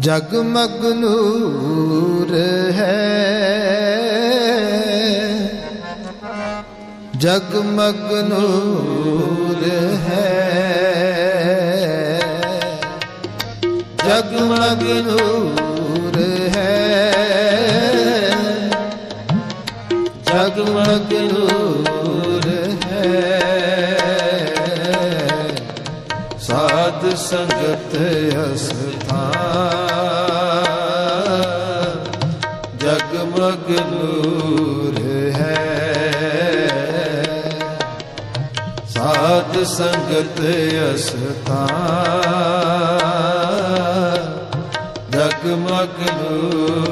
ਜਗਮਗ ਨੂਰ ਹੈ। ਜਗਮਗ ਨੂਰ ਹੈ। ਜਗਮਗ ਨੂਰ ਹੈ। ਜਗਮਗ ਨੂਰ ਹੈ। ਸਾਧ ਸੰਗਤ ਅਸਥਾਨ ਜਗਮਗ ਨੂਰ ਹੈ। ਸਾਧ ਸੰਗਤ ਅਸਥਾਨ ਜਗਮਗ ਨੂਰ